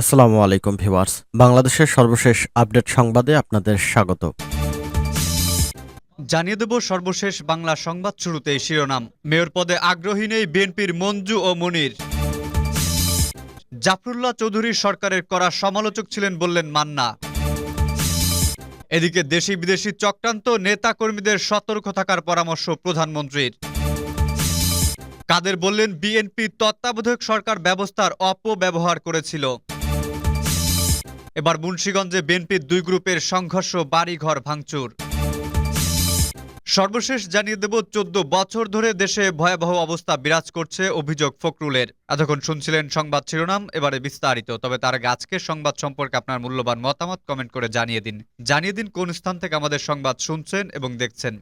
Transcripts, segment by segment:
আসসালামু আলাইকুম ভিউয়ার্স। বাংলাদেশের সর্বশেষ আপডেট সংবাদে আপনাদের স্বাগত। জানিয়ে দেব সর্বশেষ বাংলা সংবাদ শুরুতেই শিরোনাম। মেয়র পদে আগ্রহী নেই বিএনপির মঞ্জু ও মনির। জাফরুল্লাহ চৌধুরী সরকারের করা সমালোচক ছিলেন বললেন মান্না। এদিকে দেশি বিদেশি চক্রান্ত নেতা কর্মীদের সতর্ক থাকার পরামর্শ প্রধানমন্ত্রীর। কাদের বললেন, বিএনপি তত্ত্বাবধায়ক সরকার ব্যবস্থার অপব্যবহার করেছিল। এবার মুন্সীগঞ্জে বিএনপির দুই গ্রুপের সংঘর্ষ, বাড়িঘর, ভাঙচুর। সর্বশেষ জানিয়ে দেব, চোদ্দ বছর ধরে দেশে ভয়াবহ অবস্থা বিরাজ করছে অভিযোগ ফখরুলের। এতক্ষণ শুনছিলেন সংবাদ শিরোনাম, এবারে বিস্তারিত। তবে তার আজকের সংবাদ সম্পর্কে আপনার মূল্যবান মতামত কমেন্ট করে জানিয়ে দিন। জানিয়ে দিন কোন স্থান থেকে আমাদের সংবাদ শুনছেন এবং দেখছেন।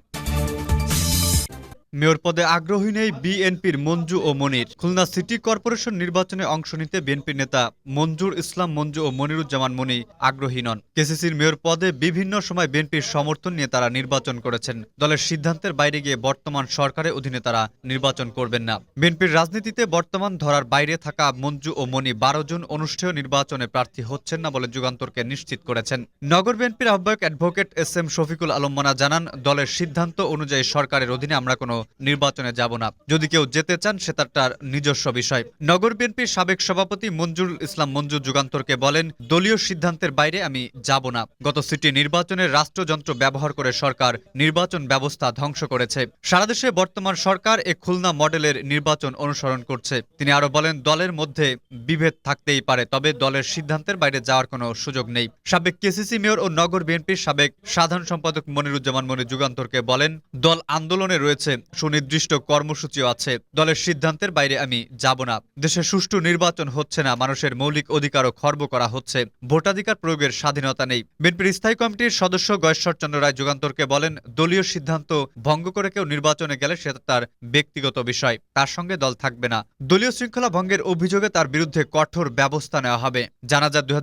মেয়র পদে আগ্রহী নেই বিএনপির মঞ্জু ও মনির। খুলনা সিটি কর্পোরেশন নির্বাচনে অংশ নিতে বিএনপি নেতা মঞ্জুর ইসলাম, মঞ্জু ও মনিরুজ্জামান মনি আগ্রহী নন। কেসিসির মেয়র পদে বিভিন্ন সময় বিএনপির সমর্থন নিয়ে তারা নির্বাচন করেছেন। দলের সিদ্ধান্তের বাইরে গিয়ে বর্তমান সরকারের অধীনে তারা নির্বাচন করবেন না। বিএনপির রাজনীতিতে বর্তমান ধরার বাইরে থাকা মঞ্জু ও মনি বারো জন অনুষ্ঠেয় নির্বাচনে প্রার্থী হচ্ছেন না বলে যুগান্তরকে নিশ্চিত করেছেন। নগর বিএনপির আহ্বায়ক advocate S M Shafiqul Alam মানা জানান, দলের সিদ্ধান্ত অনুযায়ী সরকারের অধীনে আমরা কোনো নির্বাচনে যাব না। যদি কেউ যেতে চান সেটা তার নিজস্ব বিষয়। নগর বিএনপির সাবেক সভাপতি মঞ্জুরুল ইসলাম মঞ্জু যুগান্তরকে বলেন, দলীয় সিদ্ধান্তের বাইরে আমি যাব না। গত সিটি নির্বাচনে রাষ্ট্রযন্ত্র ব্যবহার করে সরকার নির্বাচন ব্যবস্থা ধ্বংস করেছে। সারা দেশে বর্তমান সরকার এ খুলনা মডেলের নির্বাচন অনুসরণ করছে। তিনি আরও বলেন, দলের মধ্যে বিভেদ থাকতেই পারে, তবে দলের সিদ্ধান্তের বাইরে যাওয়ার কোনো সুযোগ নেই। সাবেক কেসিসি মেয়র ও নগর বিএনপির সাবেক সাধারণ সম্পাদক মনিরুজ্জামান মনি যুগান্তরকে বলেন, দল আন্দোলনে রয়েছে সুনির্দিষ্ট কর্মসূচিও আছে। দলের সিদ্ধান্তের বাইরে আমি যাব না। দেশে সুষ্ঠু নির্বাচন হচ্ছে না, মানুষের মৌলিক অধিকারও খর্ব করা হচ্ছে। ভোটাধিকার প্রয়োগের স্বাধীনতা নেই। বিএনপির স্থায়ী কমিটির সদস্য গয়েশ্বর চন্দ্র রায় যুগান্তরকে বলেন, দলীয় সিদ্ধান্ত ভঙ্গ করে কেউ নির্বাচনে গেলে সেটা তার ব্যক্তিগত বিষয়। তার সঙ্গে দল থাকবে না। দলীয় শৃঙ্খলা ভঙ্গের অভিযোগে তার বিরুদ্ধে কঠোর ব্যবস্থা নেওয়া হবে। জানা যায় দুই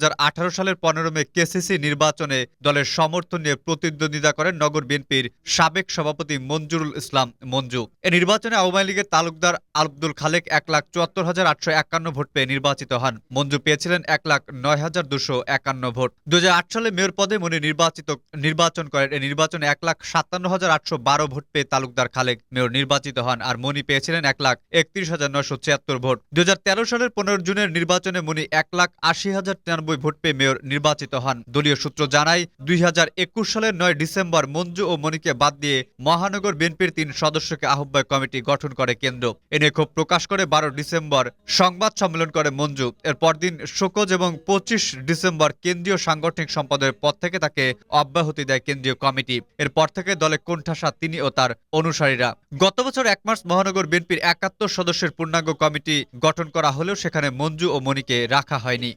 সালের পনেরো মে কেসিসি নির্বাচনে দলের সমর্থন নিয়ে প্রতিদ্বন্দ্বিতা করেন নগর বিএনপির সাবেক সভাপতি মঞ্জুরুল ইসলাম মঞ্জু এ নির্বাচনে আওয়ামী লীগের তালুকদার আব্দুল খালেক এক লাখ চুয়াত্তর হাজার আটশো একান্ন ভোট পেয়ে নির্বাচিত হন। মঞ্জু পেয়েছিলেন এক লাখ নয় হাজার দুশো একান্ন ভোট। দু হাজার আট সালে মেয়র পদে মনি নির্বাচিত, নির্বাচন করেন। এই নির্বাচনে এক লাখ সাতান্ন হাজার আটশো বারো ভোট পেয়ে তালুকদার খালেক মেয়র নির্বাচিত হন আর মনি পেয়েছিলেন এক লাখ একত্রিশ হাজার নয়শো ছিয়াত্তর ভোট। দুই হাজার তেরো সালের পনেরো জুনের নির্বাচনে মনি এক লাখ আশি হাজার তিরানব্বই ভোট পেয়ে মেয়র নির্বাচিত হন। দলীয় সূত্র জানায়, দুই হাজার একুশ সালের নয় ডিসেম্বর মঞ্জু ও মনিকে বাদ দিয়ে মহানগর বিএনপির তিন সদস্যকে আহ্বায়ক কমিটি গঠন করে কেন্দ্র। এনে ক্ষোভ প্রকাশ করে বারো ডিসেম্বর। সংবাদ সম্মেলন করে মঞ্জু। এর পরদিন শোকজ এবং পঁচিশ ডিসেম্বর কেন্দ্রীয় সাংগঠনিক সম্পাদকের পদ থেকে তাকে অব্যাহতি দেয় কেন্দ্রীয় কমিটি। এরপর থেকে দলে কোণঠাসা তিনি ও তার অনুসারীরা। গত বছর এক মার্চ মহানগর বিএনপির একাত্তর সদস্যের পূর্ণাঙ্গ কমিটি গঠন করা হলেও সেখানে মঞ্জু ও মনিকে রাখা হয়নি।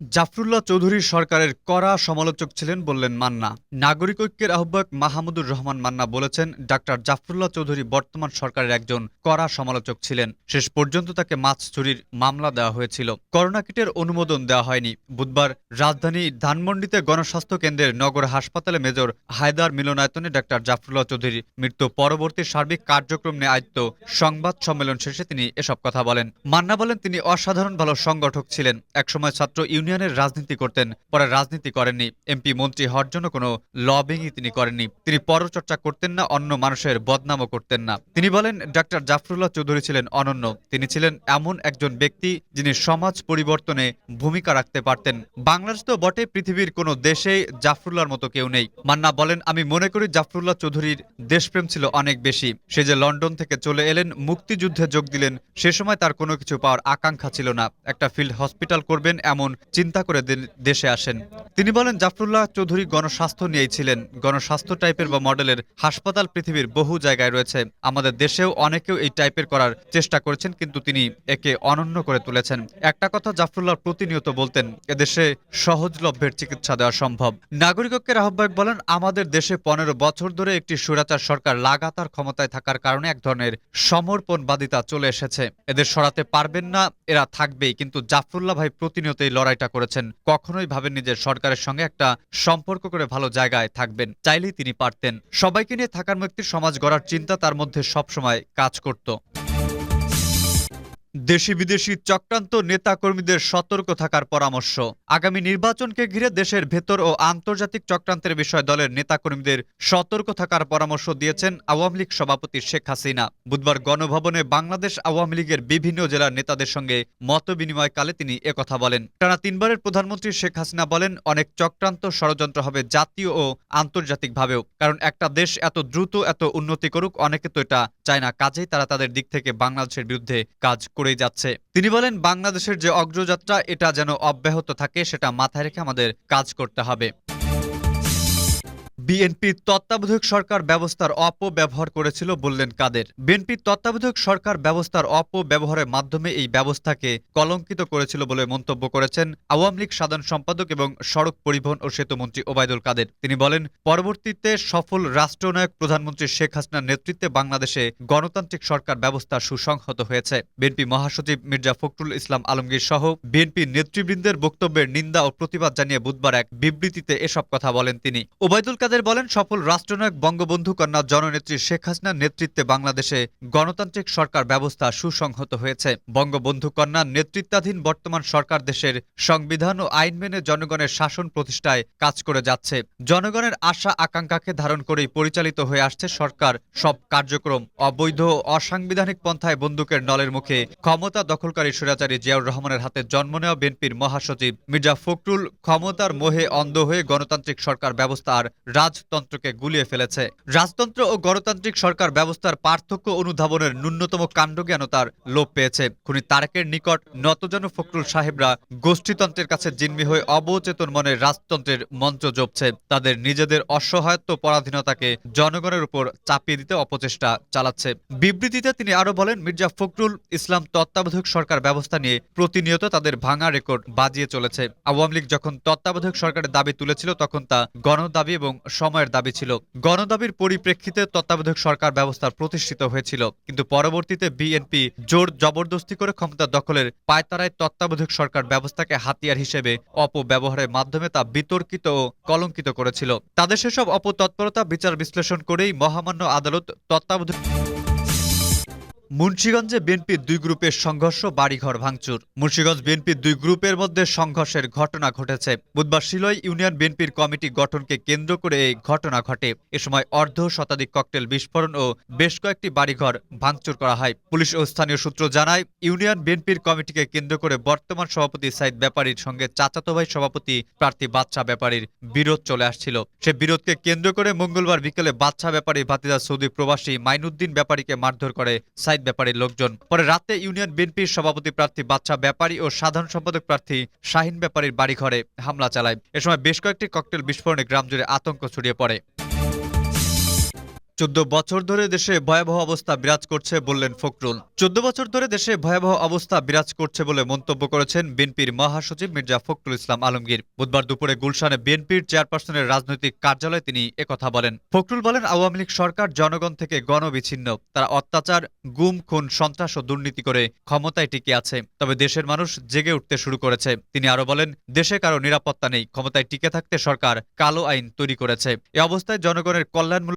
জাফরুল্লাহ চৌধুরী সরকারের কড়া সমালোচক ছিলেন বললেন মান্না। নাগরিক ঐক্যের আহ্বায়ক মাহমুদুর রহমান মান্না বলেছেন, ডাক্তার জাফরুল্লাহ চৌধুরী বর্তমান সরকারের একজন কড়া সমালোচক ছিলেন। শেষ পর্যন্ত তাকে মাছ চুরির মামলা দেওয়া হয়েছিল। করোনা কিটের অনুমোদন দেওয়া হয়নি। বুধবার রাজধানী ধানমন্ডিতে গণস্বাস্থ্য কেন্দ্রের নগর হাসপাতালে মেজর হায়দার মিলনায়তনে ডাক্তার জাফরুল্লাহ চৌধুরীর মৃত্যু পরবর্তী সার্বিক কার্যক্রম নিয়ে আয়ত্ত সংবাদ সম্মেলন শেষে তিনি এসব কথা বলেন। মান্না বলেন, তিনি অসাধারণ ভালো সংগঠক ছিলেন। একসময় ছাত্র ইউনিয়নের রাজনীতি করতেন, পরে রাজনীতি করেননি। এমপি মন্ত্রী হওয়ার জন্য কোনো লবিংই তিনি করেননি। তিনি পরচর্চা করতেন না, অন্য মানুষের বদনামও করতেন না। তিনি বলেন, ডাক্তার জাফরুল্লাহ চৌধুরী ছিলেন অনন্য। তিনি ছিলেন এমন একজন ব্যক্তি যিনি সমাজ পরিবর্তনে ভূমিকা রাখতে পারতেন। বাংলাদেশ তো বটে, পৃথিবীর কোনো দেশেই জাফরুল্লাহর মতো কেউ নেই। মান্না বলেন, আমি মনে করি জাফরুল্লাহ চৌধুরীর দেশপ্রেম ছিল অনেক বেশি। সে যে লন্ডন থেকে চলে এলেন, মুক্তিযুদ্ধে যোগ দিলেন, সে সময় তার কোনো কিছু পাওয়ার আকাঙ্ক্ষা ছিল না। একটা ফিল্ড হসপিটাল করবেন এমন চিন্তা করে দেশে আসেন। তিনি বলেন, জাফরুল্লাহ চৌধুরী গণস্বাস্থ্য নিয়েই ছিলেন। গণস্বাস্থ্য টাইপের বা মডেলের হাসপাতাল পৃথিবীর বহু জায়গায় রয়েছে। আমাদের দেশেও অনেকেও এই টাইপের করার চেষ্টা করেছেন, কিন্তু তিনি একে অনন্য করে তুলেছেন। একটা কথা জাফরুল্লাহ প্রতিনিয়ত বলতেন, এদেশে সহজলভ্যের চিকিৎসা দেওয়া সম্ভব। নাগরিকত্বের আহ্বায়ক বলেন, আমাদের দেশে পনেরো বছর ধরে একটি সুরাচার সরকার লাগাতার ক্ষমতায় থাকার কারণে এক ধরনের সমর্পণবাদিতা চলে এসেছে। এদের সরাতে পারবেন না, এরা থাকবেই, কিন্তু জাফরুল্লাহ ভাই প্রতিনিয়ত এই লড়াইটা করেছেন, কখনোই ভাবেন নিজের সরকারের সঙ্গে একটা সম্পর্ক করে ভালো জায়গায় থাকবেন। চাইলেই তিনি পারতেন। সবাইকে নিয়ে থাকার মুক্তির সমাজ গড়ার চিন্তা তার মধ্যে সবসময় কাজ করত। দেশি বিদেশি চক্রান্ত নেতাকর্মীদের সতর্ক থাকার পরামর্শ। আগামী নির্বাচনকে ঘিরে দেশের ভেতর ও আন্তর্জাতিক চক্রান্তের বিষয়ে দলের নেতাকর্মীদের সতর্ক থাকার পরামর্শ দিয়েছেন আওয়ামী লীগ সভাপতি শেখ হাসিনা। বুধবার গণভবনে বাংলাদেশ আওয়ামী লীগের বিভিন্ন জেলার নেতাদের সঙ্গে মত বিনিময়কালে তিনি একথা বলেন। টানা তিনবারের প্রধানমন্ত্রী শেখ হাসিনা বলেন, অনেক চক্রান্ত ষড়যন্ত্র হবে জাতীয় ও আন্তর্জাতিকভাবেও, কারণ একটা দেশ এত দ্রুত, এত উন্নতি করুক, অনেকে তো এটা চায় না। কাজেই তারা তাদের দিক থেকে বাংলাদেশের বিরুদ্ধে কাজ করেই যাচ্ছে। তিনি বলেন, বাংলাদেশের যে অগ্রযাত্রা, এটা যেন অব্যাহত থাকে, সেটা মাথায় রেখে আমাদের কাজ করতে হবে। বিএনপি তত্ত্বাবধায়ক সরকার ব্যবস্থার অপব্যবহার করেছিল বললেন কাদের। বিএনপি তত্ত্বাবধায়ক সরকার ব্যবস্থার অপব্যবহারের মাধ্যমে এই ব্যবস্থাকে কলঙ্কিত করেছিল বলে মন্তব্য করেছেন আওয়ামী লীগ সাধারণ সম্পাদক এবং সড়ক পরিবহন ও সেতুমন্ত্রী ওবায়দুল কাদের। তিনি বলেন, পরবর্তীতে সফল রাষ্ট্রনায়ক প্রধানমন্ত্রী শেখ হাসিনার নেতৃত্বে বাংলাদেশে গণতান্ত্রিক সরকার ব্যবস্থা সুসংহত হয়েছে। বিএনপি মহাসচিব মির্জা ফখরুল ইসলাম আলমগীর সহ বিএনপি নেতৃবৃন্দের বক্তব্যের নিন্দা ও প্রতিবাদ জানিয়ে বুধবার এক বিবৃতিতে এসব কথা বলেন তিনি। ওবায়দুল কাদের বলেন, সফল রাষ্ট্রনায়ক বঙ্গবন্ধু কন্যা জননেত্রী শেখ হাসিনার নেতৃত্বে বাংলাদেশে গণতান্ত্রিক সরকার ব্যবস্থা সুসংহত হয়েছে। বঙ্গবন্ধু কন্যার নেতৃত্বাধীন বর্তমান সরকার দেশের সংবিধান ও আইন মেনে জনগণের শাসন প্রতিষ্ঠায় কাজ করে যাচ্ছে। জনগণের আশা আকাঙ্ক্ষাকে ধারণ করেই পরিচালিত হয়ে আসছে সরকার। সব কার্যক্রম অবৈধ ও অসাংবিধানিক পন্থায় বন্দুকের নলের মুখে ক্ষমতা দখলকারী স্বৈরাচারী জিয়াউর রহমানের হাতে জন্ম নেওয়া বিএনপির মহাসচিব মির্জা ফখরুল ক্ষমতার মোহে অন্ধ হয়ে গণতান্ত্রিক সরকার ব্যবস্থা আর রাজতন্ত্রকে গুলিয়ে ফেলেছে। রাজতন্ত্র ও গণতান্ত্রিক সরকার ব্যবস্থার পার্থক্য অনুধাবনের ন্যূনতম কাণ্ডজ্ঞানতার লোপ পেয়েছে। খুনি তারেকের নিকট নতজন ফখরুল সাহেবরা গোষ্ঠীতন্ত্রের কাছে জিম্মি হয়ে অবচেতন মনে রাজতন্ত্রের মঞ্চ জপছে। তাদের নিজেদের অসহায়ত্ব পরাধীনতাকে জনগণের উপর চাপিয়ে দিতে অপচেষ্টা চালাচ্ছে। বিবৃতিতে তিনি আরও বলেন, মির্জা ফখরুল ইসলাম তত্ত্বাবধায়ক সরকার ব্যবস্থা নিয়ে প্রতিনিয়ত তাদের ভাঙা রেকর্ড বাজিয়ে চলেছে। আওয়ামী লীগ যখন তত্ত্বাবধায়ক সরকারের দাবি তুলেছিল, তখন তা গণদাবি এবং সময়ের দাবি ছিল। গণদাবির পরিপ্রেক্ষিতে তত্ত্বাবধায়ক সরকার ব্যবস্থা প্রতিষ্ঠিত হয়েছিল। কিন্তু পরবর্তীতে বিএনপি জোর জবরদস্তি করে ক্ষমতা দখলের পায়তারায় তত্ত্বাবধায়ক সরকার ব্যবস্থাকে হাতিয়ার হিসেবে অপব্যবহারের মাধ্যমে তা বিতর্কিত ও কলঙ্কিত করেছিল। তাদের সেসব অপতৎপরতা বিচার বিশ্লেষণ করেই মহামান্য আদালত তত্ত্বাবধায়ক মুন্সিগঞ্জে বিএনপির দুই গ্রুপের সংঘর্ষ, বাড়িঘর ভাঙচুর। মুন্সিগঞ্জ বিএনপির দুই গ্রুপের মধ্যে সংঘর্ষের ঘটনা ঘটেছে। বুধবার শিলই ইউনিয়ন বিএনপির কমিটি গঠনকে কেন্দ্র করে এই ঘটনা ঘটে। এ সময় অর্ধ শতাধিক ককটেল বিস্ফোরণ ও বেশ কয়েকটি বাড়িঘর ভাঙচুর করা হয়। পুলিশ ও স্থানীয় সূত্র জানায়, ইউনিয়ন বিএনপির কমিটিকে কেন্দ্র করে বর্তমান সভাপতি সাইদ ব্যাপারীর সঙ্গে চাচাতো ভাই সভাপতি প্রার্থী বাদশা ব্যাপারীর বিরোধ চলে আসছিল। সে বিরোধকে কেন্দ্র করে মঙ্গলবার বিকেলে বাদশা ব্যাপারী ভাতিজা সৌদি প্রবাসী মাইনুদ্দিন ব্যাপারীকে মারধর করে সাইদ ব্যাপারীর লোকজন। পরে রাতে ইউনিয়ন বিএনপির সভাপতি প্রার্থী বাচ্চা ব্যাপারী ও সাধারণ সম্পাদক প্রার্থী শাহিন ব্যাপারীর বাড়িঘরে হামলা চালায়। এ সময় বেশ কয়েকটি ককটেল বিস্ফোরণে গ্রাম জুড়ে আতঙ্ক ছড়িয়ে পড়ে। চোদ্দ বছর ধরে দেশে ভয়াবহ অবস্থা বিরাজ করছে বললেন ফখরুল। চোদ্দ বছর ধরে দেশে ভয়াবহ অবস্থা বিরাজ করছে বলে মন্তব্য করেছেন বিএনপির মহাসচিব মির্জা ফখরুল ইসলাম আলমগীর। বুধবার দুপুরে গুলশানে বিএনপির চেয়ারপারসনের রাজনৈতিক কার্যালয়ে তিনি একথা বলেন। ফখরুল বলেন, আওয়ামী লীগ সরকার জনগণ থেকে গণবিচ্ছিন্ন। তারা অত্যাচার, গুম, খুন, সন্ত্রাস ও দুর্নীতি করে ক্ষমতায় টিকে আছে। তবে দেশের মানুষ জেগে উঠতে শুরু করেছে। তিনি আরও বলেন, দেশে কারও নিরাপত্তা নেই। ক্ষমতায় টিকে থাকতে সরকার কালো আইন তৈরি করেছে। এ অবস্থায় জনগণের কল্যাণমূলক